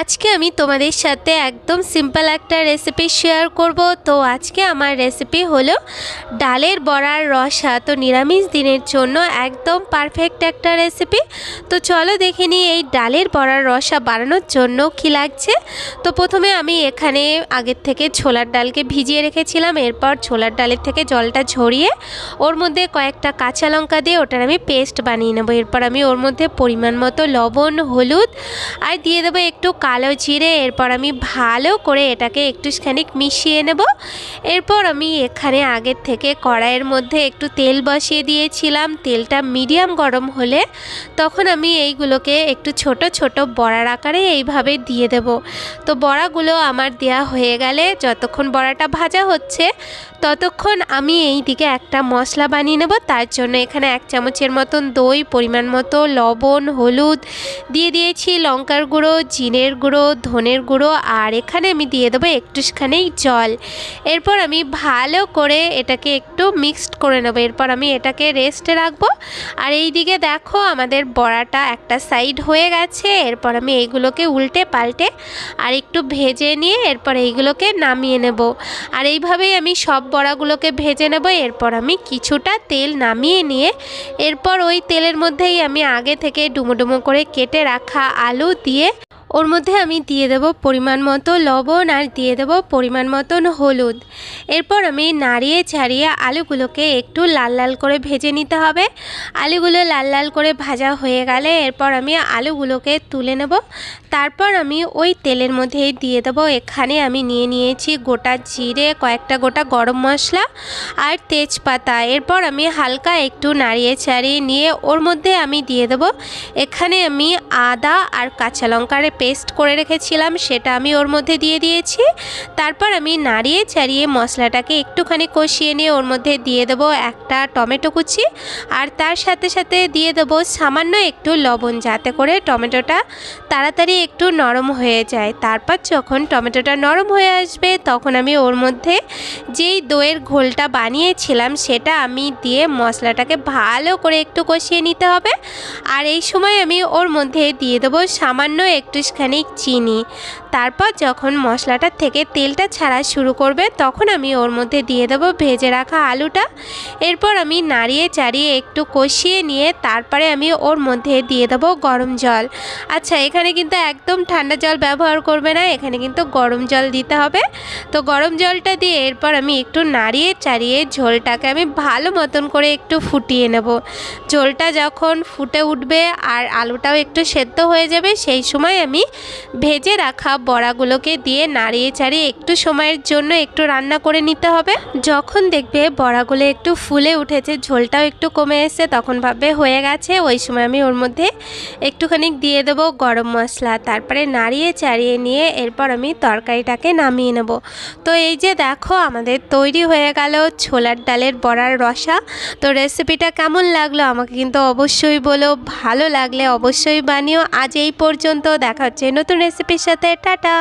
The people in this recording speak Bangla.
আজকে আমি তোমাদের সাথে একদম সিম্পল একটা রেসিপি শেয়ার করব। তো আজকে আমার রেসিপি হলো ডালের বড়ার রসা। তো নিরামিষ দিনের জন্য একদম পারফেক্ট একটা রেসিপি তো চলো দেখে নিই এই ডালের বড়ার রসা বানানোর জন্য কী লাগছে। তো প্রথমে আমি এখানে আগের থেকে ছোলার ডালকে ভিজিয়ে রেখেছিলাম। এরপর ছোলার ডালের থেকে জলটা ঝরিয়ে ওর মধ্যে কয়েকটা কাঁচা লঙ্কা দিয়ে ওটার আমি পেস্ট বানিয়ে নেব। এরপর আমি ওর মধ্যে পরিমাণ মতো লবণ, হলুদ, আর দিয়ে দেবো একটু কালো জিরে, এরপর আমি ভালো করে এটাকে একটুখানি মিশিয়ে নেব। এরপর আমি এখানে আগের থেকে কড়াইয়ের মধ্যে একটু তেল বসিয়ে দিয়েছিলাম। তেলটা মিডিয়াম গরম হলে তখন আমি এইগুলোকে একটু ছোট ছোট বড়ার আকারে এইভাবে দিয়ে দেব। তো বড়াগুলো আমার দেয়া হয়ে গেলে যতক্ষণ বড়াটা ভাজা হচ্ছে, ততক্ষণ আমি এই দিকে একটা মশলা বানিয়ে নেব। তার জন্য এখানে এক চামচের মতন দই, পরিমাণ মতো লবণ, হলুদ দিয়ে দিয়েছি, লঙ্কার গুঁড়ো জিনের গুঁড়ো, ধনের গুঁড়ো, আর এখানে আমি দিয়ে দেবো একটুখানি জল। এরপর আমি ভালো করে এটাকে একটু মিক্সড করে নেব। এরপর আমি এটাকে রেস্টে রাখব। আর এই দিকে দেখো আমাদের বড়াটা একটা সাইড হয়ে গেছে। এরপর আমি এইগুলোকে উল্টে পাল্টে আর একটু ভেজে নিয়ে এরপর এইগুলোকে নামিয়ে নেব। আর এইভাবেই আমি সব বড়াগুলোকে ভেজে নেব। এরপর আমি কিছুটা তেল নামিয়ে নিয়ে এরপর ওই তেলের মধ্যেই আমি আগে থেকে ডুমো ডুমো করে কেটে রাখা আলু দিয়ে ওর মধ্যে আমি দিয়ে দেব পরিমাণ মতো লবণ আর দিয়ে দেব পরিমাণ মতন হলুদ। এরপর আমি নাড়িয়ে ছাড়িয়ে আলুগুলোকে একটু লাল লাল করে ভেজে নিতে হবে। আলুগুলো লাল লাল করে ভাজা হয়ে গেলে এরপর আমি আলুগুলোকে তুলে নেব। তারপর আমি ওই তেলের মধ্যেই দিয়ে দেবো। এখানে আমি নিয়ে নিয়েছি গোটা জিরে, কয়েকটা গোটা গরম মশলা আর তেজপাতা। এরপর আমি হালকা একটু নাড়িয়ে ছাড়িয়ে নিয়ে ওর মধ্যে আমি দিয়ে দেবো। এখানে আমি আদা আর কাঁচা লঙ্কার পেস্ট করে রেখেছিলাম, সেটা আমি ওর মধ্যে দিয়ে দিয়েছি। তারপর আমি নাড়িয়ে চাড়িয়ে মশলাটাকে একটুখানি কষিয়ে নিয়ে ওর মধ্যে দিয়ে দেবো একটা টমেটো কুচি। আর তার সাথে সাথে দিয়ে দেবো সামান্য একটু লবণ, যাতে করে টমেটোটা তাড়াতাড়ি একটু নরম হয়ে যায়। তারপর যখন টমেটোটা নরম হয়ে আসবে, তখন আমি ওর মধ্যে যেই দইয়ের ঘোলটা বানিয়েছিলাম, সেটা আমি দিয়ে মশলাটাকে ভালো করে একটু কষিয়ে নিতে হবে। আর এই সময় আমি ওর মধ্যে দিয়ে দেবো সামান্য একটুখানি চিনি। তারপর যখন মশলাটার থেকে তেলটা ছাড়া শুরু করবে, তখন আমি ওর মধ্যে দিয়ে দেবো ভেজে রাখা আলুটা। এরপর আমি নাড়িয়ে চাড়িয়ে একটু কষিয়ে নিয়ে তারপরে আমি ওর মধ্যে দিয়ে দেবো গরম জল। আচ্ছা এখানে কিন্তু একদম ঠান্ডা জল ব্যবহার করবে না, এখানে কিন্তু গরম জল দিতে হবে। তো গরম জলটা দিয়ে এরপর আমি একটু নাড়িয়ে চাড়িয়ে ঝোলটাকে আমি ভালো মতন করে একটু ফুটিয়ে নেব। ঝোলটা যখন ফুটে উঠবে আর আলুটাও একটু সেদ্ধ হয়ে যাবে, সেই সময় আমি ভেজে রাখা বড়াগুলোকে দিয়ে নাড়িয়ে চাড়িয়ে একটু সময়ের জন্য একটু রান্না করে নিতে হবে। যখন দেখবে বড়াগুলো একটু ফুলে উঠেছে, ঝোলটাও একটু কমে এসছে, তখন ভাববে হয়ে গেছে, ওই সময় আমি ওর মধ্যে একটুখানি দিয়ে দেবো গরম মশলা। তারপরে নাড়িয়ে চাড়িয়ে নিয়ে এরপর আমি তরকারিটাকে নামিয়ে নেব। তো এই যে দেখো, আমাদের তৈরি হয়ে গেল ছোলার ডালের বড়ার রসা। তো রেসিপিটা কেমন লাগল আমাকে কিন্তু অবশ্যই বলো, ভালো লাগলে অবশ্যই বানিও। আজ এই পর্যন্ত, দেখা হচ্ছে নতুন রেসিপির সাথে টাটা!